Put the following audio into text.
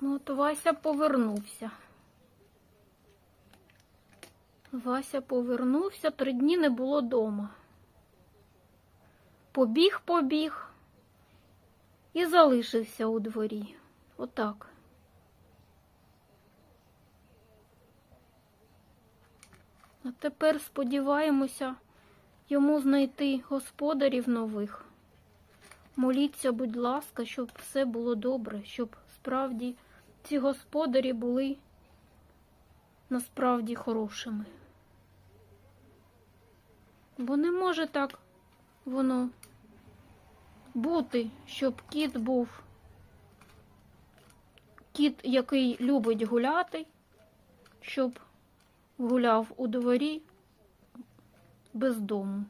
Ну, от Вася повернувся. Вася повернувся, три дні не було дома. Побіг, побіг і залишився у дворі. Отак. А тепер сподіваємося йому знайти господарів нових. Моліться, будь ласка, щоб все було добре, щоб справді ці господарі були насправді хорошими. Бо не може так воно бути, щоб кіт був кіт, який любить гуляти, щоб гуляв у дворі без дому.